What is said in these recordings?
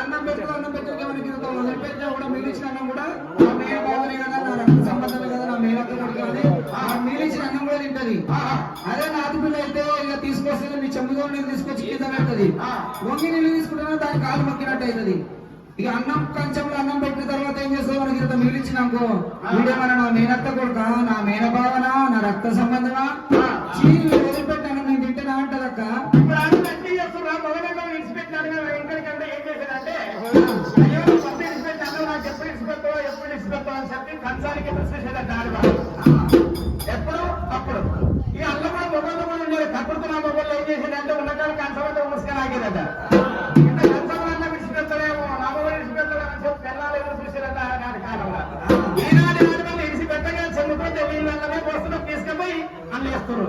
అన్నం పెట్టు అన్నం పెట్టు ఎవరికి వదిలిపెట్టినా కూడా మిగిలిచిన అన్నం కూడా తింటది. అదే నాది పిల్ల అయితే ఇక తీసుకొస్తే నీ చెంబుతో నీళ్ళు తీసుకొచ్చి కింద పెడుతుంది. ఆ. వంగి నీళ్ళు తీసుకుంటున్నా దాని కాలు మొక్కినట్టు అవుతుంది. ఇక అన్నం కంచంలో అన్నం పెట్టిన తర్వాత ఏం చేస్తుంది మనకి ఇంత మిగిలిచ్చినాకో వీడేమన్నా నా మేనత్త కొడుక? నా మేనభావన నా రక్త సంబంధమా? చీరు వదిలిపెట్టాను నేను తింటేనా అంటదక్క ఇప్పుడు ఆయన కూడా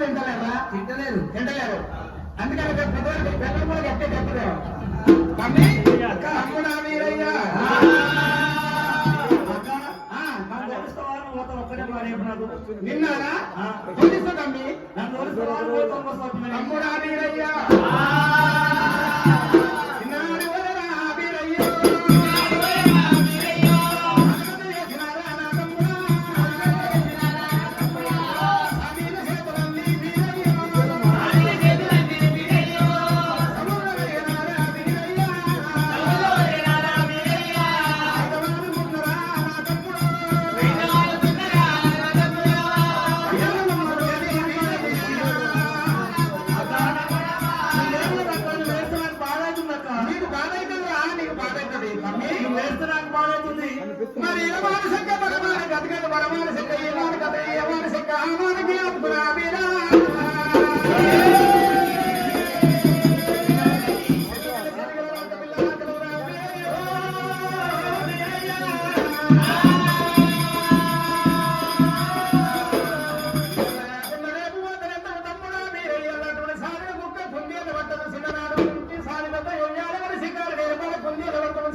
తింటలేరా తింటలేదు తింటలేరు అందుకని పొద్దున్న బెల్లం కూడా మమ్మీ నిన్నారా పోలీసు తమ్మి తమ్ముడా వీరయ్య మరి ఏ మానసిక భగవాని గతగత పరమానసిక ఏ మానకత ఏ మానసిక